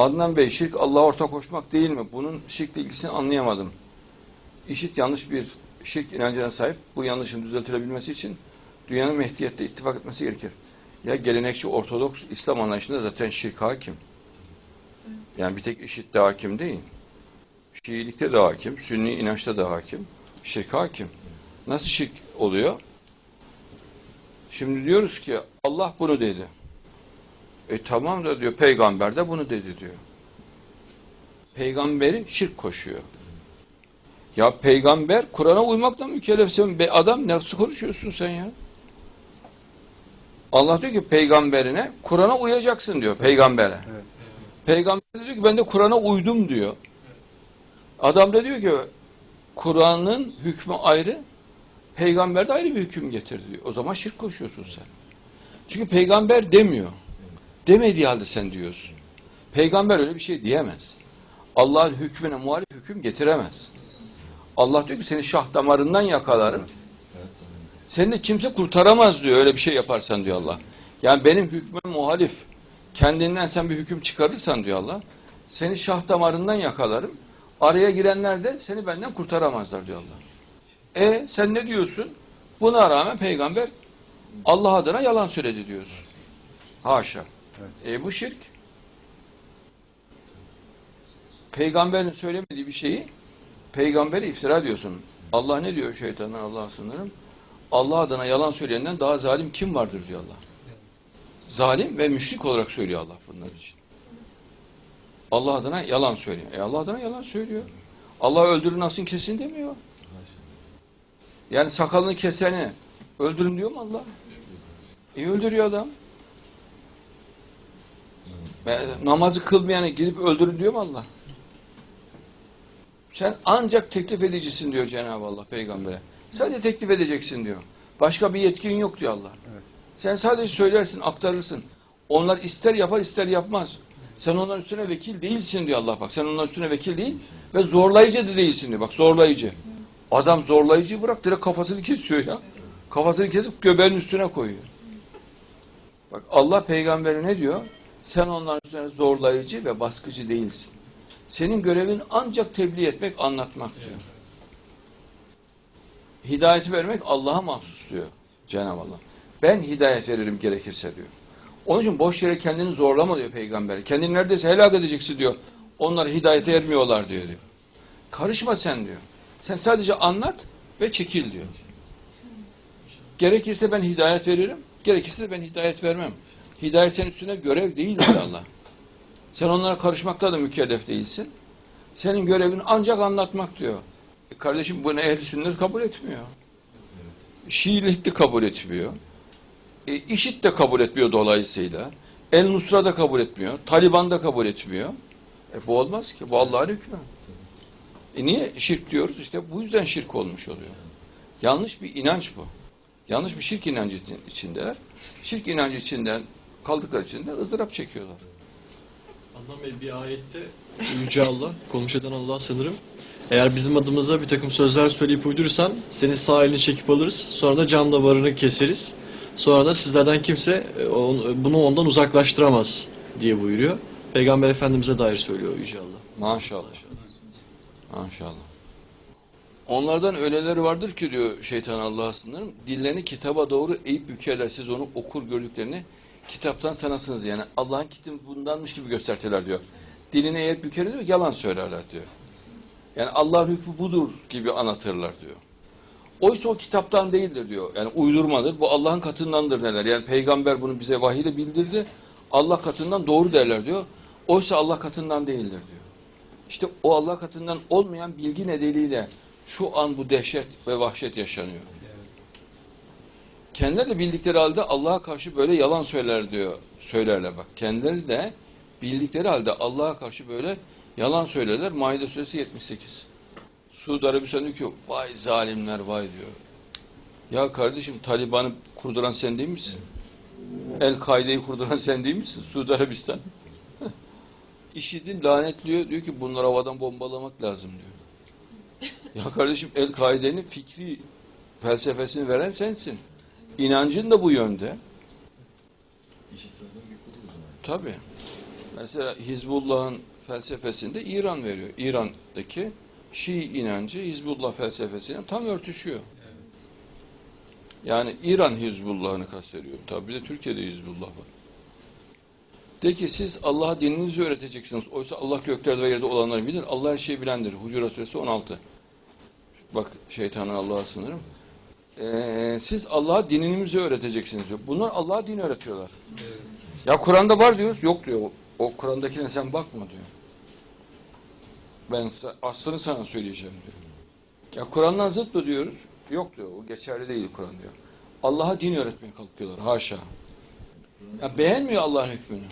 Adnan Bey şirk Allah'a ortak koşmak değil mi? Bunun şirkle ilgisini anlayamadım. İşit yanlış bir şirk inancına sahip. Bu yanlışın düzeltilebilmesi için dünyanın Mehdiyet'te ittifak etmesi gerekir. Ya gelenekçi Ortodoks İslam anlayışında zaten şirk hakim. Yani bir tek işit de hakim değil. Şiilikte de hakim, Sünni inançta da hakim, şirk hakim. Nasıl şirk oluyor? Şimdi diyoruz ki Allah bunu dedi. E tamam da diyor peygamber de bunu dedi diyor. Peygamberi şirk koşuyor. Ya peygamber Kur'an'a uymakla mükellefsin. Be adam nasıl konuşuyorsun sen ya? Allah diyor ki peygamberine Kur'an'a uyacaksın diyor peygambere. Evet. Peygamber diyor ki ben de Kur'an'a uydum diyor. Adam da diyor ki Kur'an'ın hükmü ayrı, peygamber de ayrı bir hüküm getirdi diyor. O zaman şirk koşuyorsun sen. Çünkü peygamber demiyor. Demediği halde sen diyorsun. Peygamber öyle bir şey diyemez. Allah'ın hükmüne muhalif hüküm getiremez. Allah diyor ki seni şah damarından yakalarım. Seni de kimse kurtaramaz diyor öyle bir şey yaparsan diyor Allah. Yani benim hükmüme muhalif kendinden sen bir hüküm çıkarırsan diyor Allah. Seni şah damarından yakalarım. Araya girenler de seni benden kurtaramazlar diyor Allah. E sen ne diyorsun? Buna rağmen peygamber Allah adına yalan söyledi diyorsun. Haşa. E bu şirk. Peygamberin söylemediği bir şeyi peygambere iftira diyorsun. Allah ne diyor şeytandan Allah'a sınırım? Allah adına yalan söyleyenden daha zalim kim vardır diyor Allah. Zalim ve müşrik olarak söylüyor Allah bunlar için. Allah adına yalan söylüyor. E Allah adına yalan söylüyor. Allah öldürün asın kesin demiyor. Yani sakalını keseni öldürün diyor mu Allah? E öldürüyor adam. Namazı kılmayanı gidip öldürün diyor mu Allah? Sen ancak teklif edicisin diyor Cenab-ı Allah peygambere. Sadece teklif edeceksin diyor. Başka bir yetkin yok diyor Allah. Evet. Sen sadece söylersin, aktarırsın. Onlar ister yapar ister yapmaz. Sen onların üstüne vekil değilsin diyor Allah bak. Sen onların üstüne vekil değil ve zorlayıcı da değilsin diyor. Bak zorlayıcı. Adam zorlayıcıyı bırak direkt kafasını kesiyor ya. Kafasını kesip göbeğin üstüne koyuyor. Bak Allah peygamberi ne diyor? Sen onların üstüne zorlayıcı ve baskıcı değilsin. Senin görevin ancak tebliğ etmek, anlatmak diyor. Hidayeti vermek Allah'a mahsus diyor Cenab-ı Allah. Ben hidayet veririm gerekirse diyor. Onun için boş yere kendini zorlama diyor peygamber. Kendini neredeyse helak edeceksin diyor. Onlar hidayete ermiyorlar diyor diyor. Karışma sen diyor. Sen sadece anlat ve çekil diyor. Gerekirse ben hidayet veririm. Gerekirse de ben hidayet vermem. Hidayet senin üstüne görev değil diyor Allah. Sen onlara karışmakta da mükellef değilsin. Senin görevin ancak anlatmak diyor. E kardeşim bunu ehl sünnet kabul etmiyor. Şiilik de kabul etmiyor. E, İşit de kabul etmiyor dolayısıyla. El Nusra da kabul etmiyor. Taliban da kabul etmiyor. E bu olmaz ki. Bu Allah'ın hükmü. E niye şirk diyoruz? İşte bu yüzden şirk olmuş oluyor. Yanlış bir inanç bu. Yanlış bir şirk inancı için- içindeler. Şirk inancı içinden kaldıkları için de ızdırap çekiyorlar. Adnan Bey bir ayette Yüce Allah, konuşan Allah sanırım. Eğer bizim adımıza bir takım sözler söyleyip uydurursan seni sağ elini çekip alırız. Sonra da can damarını keseriz. Sonra da sizlerden kimse e, on- bunu ondan uzaklaştıramaz diye buyuruyor. Peygamber Efendimiz'e dair söylüyor Yüce Allah. Maşallah. Maşallah. Onlardan öyleleri vardır ki diyor şeytan Allah'a sınırım. Dillerini kitaba doğru eğip bükerler. Siz onu okur gördüklerini kitaptan sanasınız. Yani Allah'ın kitabı bundanmış gibi göstertiler diyor. Dilini eğip büker diyor yalan söylerler diyor. Yani Allah'ın hükmü budur gibi anlatırlar diyor. Oysa o kitaptan değildir diyor. Yani uydurmadır. Bu Allah'ın katındandır neler. Yani peygamber bunu bize vahiyle bildirdi. Allah katından doğru derler diyor. Oysa Allah katından değildir diyor. İşte o Allah katından olmayan bilgi nedeniyle şu an bu dehşet ve vahşet yaşanıyor. Kendileri de bildikleri halde Allah'a karşı böyle yalan söyler diyor. Söylerler bak. Kendileri de bildikleri halde Allah'a karşı böyle yalan söylerler. Maide suresi 78. Suudi Arabistan diyor ki vay zalimler vay diyor. Ya kardeşim Taliban'ı kurduran sen değil misin? El-Kaide'yi kurduran sen değil misin? Suudi Arabistan. IŞİD'in lanetliyor. Diyor ki bunları havadan bombalamak lazım diyor. Ya kardeşim El-Kaide'nin fikri felsefesini veren sensin. İnancın da bu yönde. Tabii. Mesela Hizbullah'ın felsefesinde İran veriyor. İran'daki Şii inancı Hizbullah felsefesiyle tam örtüşüyor. Yani İran Hizbullah'ını kastediyorum. Tabi bir de Türkiye'de Hizbullah var. De ki siz Allah'a dininizi öğreteceksiniz. Oysa Allah göklerde ve yerde olanları bilir. Allah her şeyi bilendir. Hucurat Suresi 16. Bak şeytanın Allah'a sınırım. Ee, siz Allah'a dininizi öğreteceksiniz diyor. Bunlar Allah'a din öğretiyorlar. Ya Kur'an'da var diyoruz. Yok diyor. O, o Kur'an'dakine sen bakma diyor. Ben aslını sana söyleyeceğim diyor. Ya Kur'an'dan zıt mı diyoruz? Yok diyor. O geçerli değil Kur'an diyor. Allah'a din öğretmeye kalkıyorlar. Haşa. Ya beğenmiyor Allah'ın hükmünü.